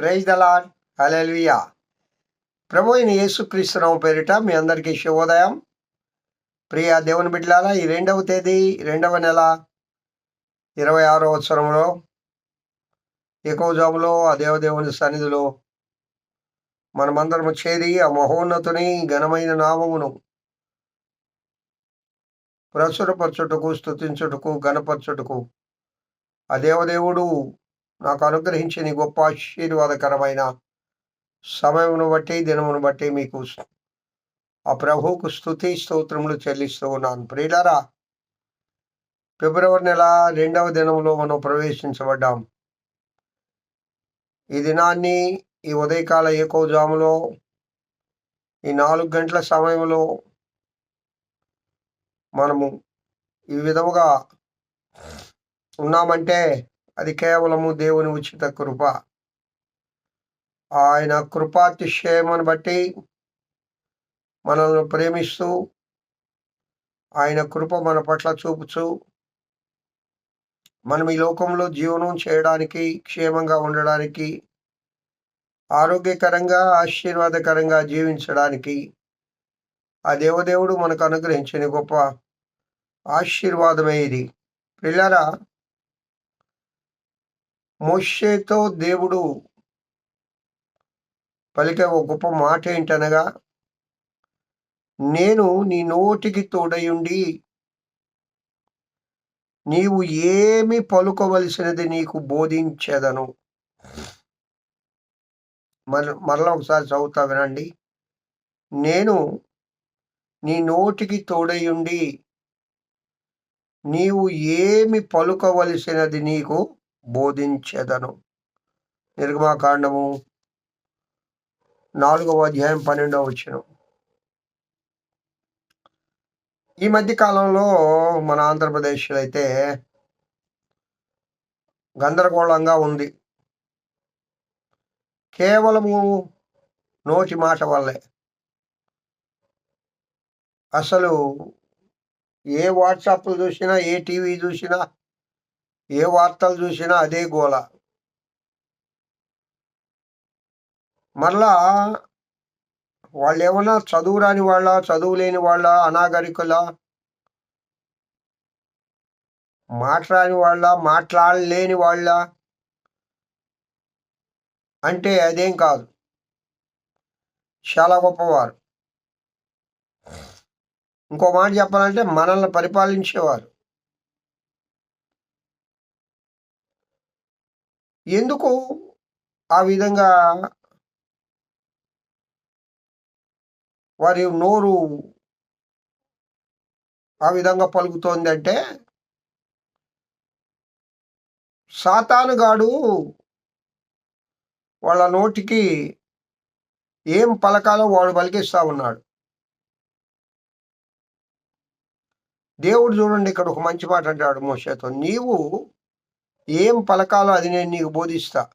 Praise the lord ప్రభు అయిన యేసుక్రీస్తునామ పేరిట మీ అందరికీ శుభోదయం. ప్రియ దేవుని బిడ్డలారా ఈ రెండవ తేదీ రెండవ నెల ఇరవై ఆరో సంవత్సరంలో ఎక్కువ జాములో ఆ దేవదేవుని సన్నిధిలో మనమందరము చేరి ఆ మహోన్నతుని ఘనమైన నామమును ప్రచురపరచుటకు స్తుతించుటకు గణపరచుటకు ఆ దేవదేవుడు నాకు అనుగ్రహించిన గొప్ప ఆశీర్వాదకరమైన సమయమును బట్టి దినమును బట్టి మీకు ఆ ప్రభువుకు స్థుతి స్తోత్రములు చెల్లిస్తూ ఉన్నాను. ప్రియులారా ఫిబ్రవరి నెల రెండవ దినంలో మనం ప్రవేశించబడ్డాం. ఈ దినాన్ని ఈ ఉదయకాల ఏకోజాములో ఈ నాలుగు గంటల సమయంలో మనము ఈ విధముగా ఉన్నామంటే అది కేవలము దేవుని ఉచిత కృప. ఆయన కృపాతిశయమును బట్టి మనల్ని ప్రేమిస్తూ ఆయన కృప మన పట్ల చూపుచు మనం ఈ లోకంలో జీవనం చేయడానికి క్షేమంగా ఉండడానికి ఆరోగ్యకరంగా ఆశీర్వాదకరంగా జీవించడానికి ఆ దేవదేవుడు మనకు అనుగ్రహించిన గొప్ప ఆశీర్వాదమే ఇది పిల్లరా మోషేతో దేవుడు పలికే ఒక గొప్ప మాట ఏంటనగా నేను నీ నోటికి తోడయుండి నీవు ఏమి పలుకోవలసినది నీకు బోధించేదను. మర మరలా ఒకసారి చదువుతా వినండి. నేను నీ నోటికి తోడయుండి నీవు ఏమి పలుకోవలసినది నీకు బోధించెదను. నిర్గమాకాండము నాలుగవ అధ్యాయం పన్నెండవ వచ్చిన ఈ మధ్య కాలంలో మన ఆంధ్రప్రదేశ్లో అయితే గందరగోళంగా ఉంది. కేవలము నోటి మాట వల్లే. అసలు ఏ వాట్సాప్లు చూసినా ఏ టీవీ చూసినా ఏ వార్తలు చూసినా అదే గోల. మరలా వాళ్ళు ఏమన్నా చదువు రాని వాళ్ళ చదువు లేని వాళ్ళ అనాగరికుల? మాట్లాడని వాళ్ళ మాట్లాడలేని వాళ్ళ? అంటే అదేం కాదు. చాలా గొప్పవారు. ఇంకో మాట చెప్పాలంటే మనల్ని పరిపాలించేవారు. ఎందుకు ఆ విధంగా వారి నోరు ఆ విధంగా పలుకుతోంది అంటే సాతానుగాడు వాళ్ళ నోటికి ఏం పలకాలో వాడు పలికిస్తా ఉన్నాడు. దేవుడు చూడండి ఇక్కడ ఒక మంచి మాట అంటాడు మోషతో. నీవు ఏం పలకాలో అది నేను నీకు బోధిస్తా.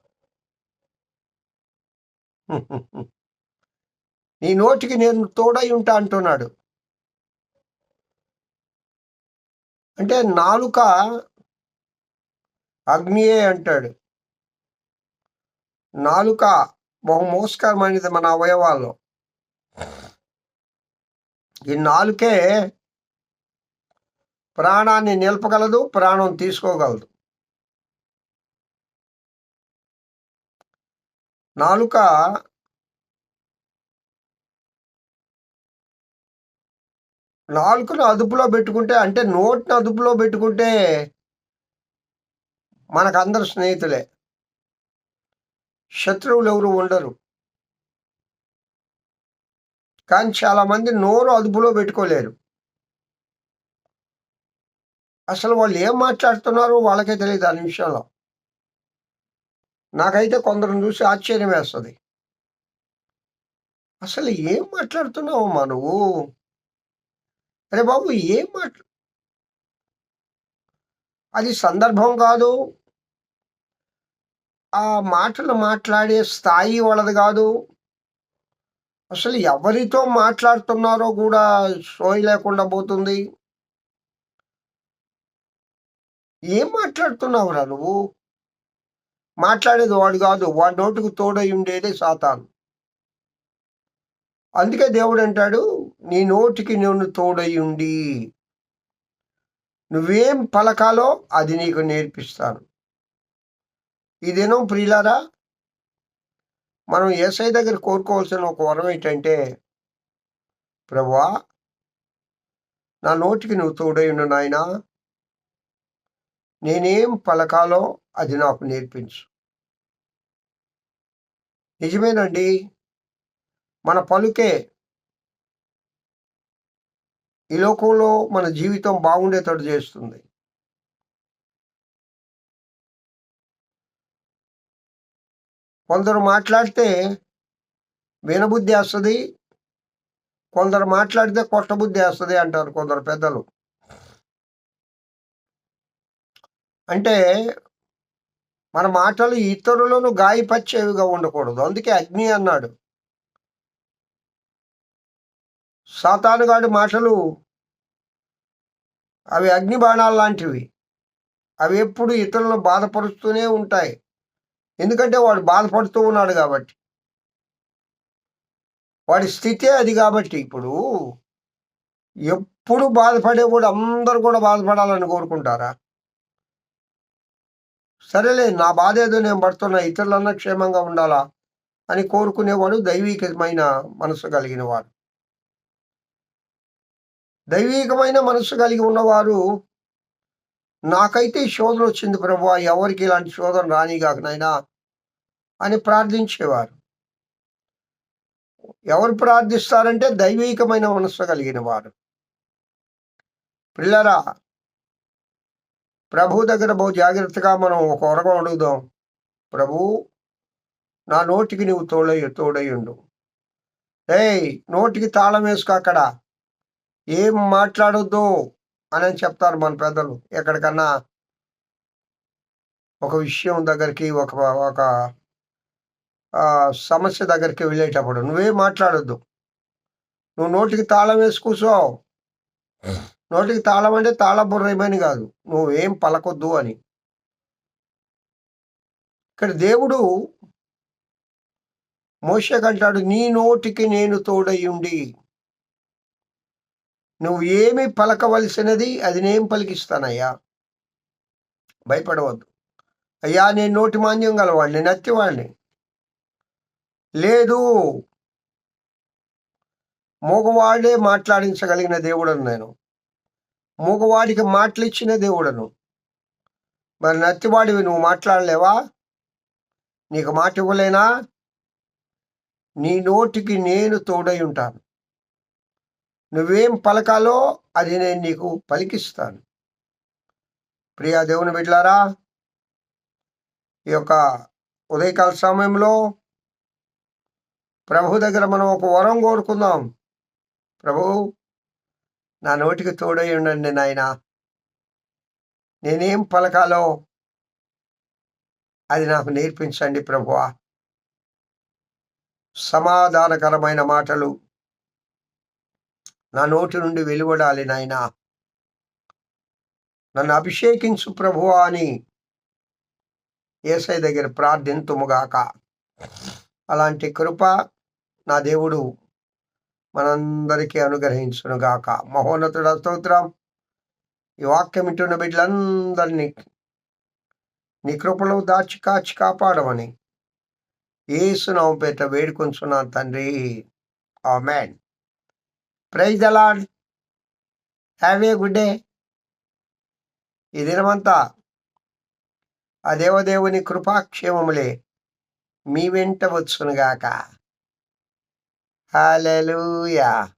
నీ నోటికి నేను తోడై ఉంటా అంటున్నాడు. అంటే నాలుక అగ్నియే అంటాడు. నాలుక బహు మోసకరమైనది మన అవయవాల్లో. ఈ నాలుకే ప్రాణాన్ని నిలపగలదు ప్రాణం తీసుకోగలదు. నాలుక నాలుకను అదుపులో పెట్టుకుంటే అంటే నోటిని అదుపులో పెట్టుకుంటే మనకు స్నేహితులే. శత్రువులు ఎవరు ఉండరు. కానీ చాలామంది నోరు అదుపులో పెట్టుకోలేరు. అసలు వాళ్ళు ఏం మాట్లాడుతున్నారో వాళ్ళకే తెలియదు ఆ నిమిషంలో. నాకైతే కొందరిని చూసి ఆశ్చర్యం వేస్తుంది. అసలు ఏం మాట్లాడుతున్నావమ్మా నువ్వు? అరే బాబు ఏం మాట్లా అది సందర్భం కాదు. ఆ మాటలు మాట్లాడే స్థాయి వాళ్ళది కాదు. అసలు ఎవరితో మాట్లాడుతున్నారో కూడా సోయి లేకుండా పోతుంది. ఏం మాట్లాడుతున్నావురా నువ్వు? మాట్లాడేది వాడు కాదు వాడి నోటుకు తోడై ఉండేదే సాతాను. అందుకే దేవుడు అంటాడు నీ నోటికి నేను తోడై ఉండి నువ్వేం పలకాలో అది నీకు నేర్పిస్తాను. ఇదేనో ప్రియులారా మనం ఏసై దగ్గర కోరుకోవాల్సిన ఒక వరం ఏంటంటే ప్రభువా నా నోటికి నువ్వు తోడై ఉండు నాయనా నేనేం పలకాలో అది నాకు నేర్పించు. నిజమేనండి. మన పలుకే ఈ లోకంలో మన జీవితం బాగుండేటట్టు చేస్తుంది. కొందరు మాట్లాడితే వినబుద్ధి వస్తుంది కొందరు మాట్లాడితే కొట్టబుద్ధి వస్తుంది అంటారు కొందరు పెద్దలు. అంటే మన మాటలు ఇతరులను గాయపరిచేవిగా ఉండకూడదు. అందుకే అగ్ని అన్నాడు. సాతానుగాడి మాటలు అవి అగ్ని బాణాలు లాంటివి. అవి ఎప్పుడు ఇతరులను బాధపరుస్తూనే ఉంటాయి. ఎందుకంటే వాడు బాధపడుతూ ఉన్నాడు కాబట్టి. వాడి స్థితే అది కాబట్టి ఇప్పుడు ఎప్పుడు బాధపడే కూడా అందరూ కూడా బాధపడాలని కోరుకుంటారా? సరేలే నా బాధ ఏదో నేను పడుతున్నా ఇతరులన్నా క్షేమంగా ఉండాలా అని కోరుకునేవాడు దైవికమైన మనసు కలిగిన వాడు. దైవికమైన మనసు కలిగి ఉన్నవారు నాకైతే ఈ శోధన వచ్చింది ప్రభు ఎవరికి ఇలాంటి శోధన రానిగాకనైనా అని ప్రార్థించేవారు. ఎవరు ప్రార్థిస్తారంటే దైవికమైన మనసు కలిగిన వారు. పిల్లరా ప్రభు దగ్గర బహు జాగ్రత్తగా మనం ఒక వరకు అడుగుదాం. ప్రభు నా నోటికి నువ్వు తోడై తోడయ్యుండు ఏయ్ నోటికి తాళం వేసుకో అక్కడ. ఏం మాట్లాడొద్దు అని చెప్తారు మన పెద్దలు. ఎక్కడికన్నా ఒక విషయం దగ్గరికి ఒక ఒక సమస్య దగ్గరికి వెళ్ళేటప్పుడు నువ్వేం మాట్లాడొద్దు. నువ్వు నోటికి తాళం వేసి కూర్చో. నోటికి తాళం అంటే తాళ బుర్రేమని కాదు. నువ్వేం పలకొద్దు అని. ఇక్కడ దేవుడు మోసకంటాడు నీ నోటికి నేను తోడయ్యుండి నువ్వు ఏమి పలకవలసినది అది నేను పలికిస్తానయ్యా. భయపడవద్దు. అయ్యా నేను నోటి మాన్యం గలవాడిని నత్తివాడిని. లేదు మూగవాడే మాట్లాడించగలిగిన దేవుడను నేను. మూగవాడికి మాటలు ఇచ్చిన దేవుడను. మరి నత్తివాడివి నువ్వు మాట్లాడలేవా? నీకు మాట ఇవ్వలేనా నీ నోటికి నేను తోడై ఉంటాను. నువ్వేం పలకాలో అది నేను నీకు పలికిస్తాను. ప్రియా దేవుని బిడ్లారా ఈ యొక్క ఉదయకాల సమయంలో ప్రభు దగ్గర మనం ఒక వరం కోరుకుందాం. ప్రభు నా నోటికి తోడై ఉండండి నాయన. నేనేం పలకాలో అది నాకు నేర్పించండి ప్రభువా. సమాధానకరమైన మాటలు నా నోటి నుండి వెలువడాలి నాయన. నన్ను అభిషేకించు ప్రభువా అని ఏసై దగ్గర ప్రార్థింతుముగాక అలాంటి కృప నా దేవుడు మనందరికీ అనుగ్రహించునుగాక. మహోన్నతుడ స్తోత్రం. ఈ వాక్యం ఇంటున్న బిడ్డలందరినీ నీ కృపలో దాచి కాచి కాపాడమని ఏసునామం పేట వేడుకొంచున్నాను తండ్రి. Amen praise the Lord have a good day. ఈ దినమంతా ఆ దేవదేవుని కృపాక్షేమములే మీ వెంట వచ్చునుగాక. Hallelujah.